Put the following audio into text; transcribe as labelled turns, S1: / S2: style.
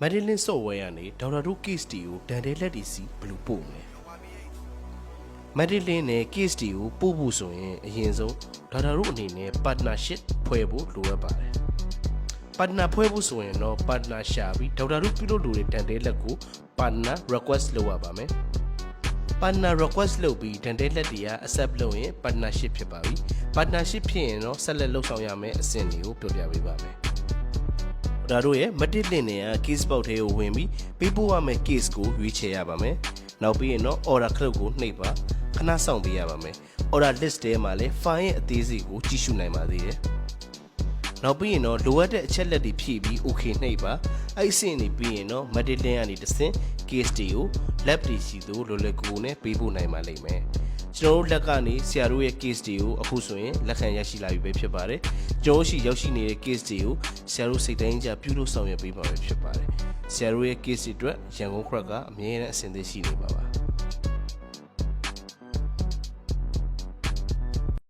S1: မက်ဒီလင်းဆော့ဝဲကနေဒေါက်တာတို့ case တီကိုဒန်တဲလက်တီစီဘယ်လိုပို့မလဲမက်ဒီလင်းနဲ့ case တီကိုပို့ဖို့ဆိုရင်အရင်ဆုံးဒေါက်တာတို့အနေနဲ့ partnership ဖွဲ့ဖို့လိုအပ်ပါတယ် partner ဖွဲ့ဖို့ဆိုရင်တော့ partner ရှာပြီးဒေါက်တာတို့ပြုလုပ်လို့တဲ့ဒန်တဲလက်ကို partner request လုပ်ရပါမယ် partner request လုပ်ပြီးဒန်တဲလက်တွေက accept လုပ်ရင် partnership ဖြစ်ပါပြီ partnership ဖြစ်ရင်တော့ဆက်လက်လုပ်ဆောင်ရမယ့်အဆင့်တွေကိုပြောပြပေးပါမယ် ဒါတို့ရဲ့မတစ်လင့်နေရ case ပေါက်ထဲကိုဝင်ပြီးပေးပို့ရမယ့် case ကိုရွေးချယ်ရပါမယ်နောက်ပြီးရင်တော့ order clock ကိုနှိပ်ပါခဏစောင့်ပေးရပါမယ် order list ထဲမှာလည်း file ရဲ့အသေးစိတ်ကိုကြည့်ရှုနိုင်ပါသေးတယ်နောက်ပြီးရင်တော့လိုအပ်တဲ့အချက်လက်တွေဖြည့်ပြီး okay နှိပ်ပါအဲ့ဒီအဆင့်နေပြီးရင်တော့ material ကနေတစ်ဆင့် case တွေကို lab တွေစီသို့လိုလကူကူနဲ့ပေးပို့နိုင်ပါလိမ့်မယ် ကျွန်တော်တို့လက်ကနေဆရာတို့ရဲ့ case တွေကိုအခုဆိုရင်လက်ခံရရှိလာပြီပဲဖြစ်ပါတယ်ကျွန်တော်တို့ရှိရောက်ရှိနေတဲ့ case တွေကိုဆရာတို့စိတ်တိုင်းကြပြုလို့ဆောင်ရွက်ပေးပါပဲဖြစ်ပါတယ်ဆရာတို့ရဲ့ case တွေအတွက်ရန်ကုန်ခရက်ကအမြဲတမ်းအဆင်သင့်ရှိနေပါပါ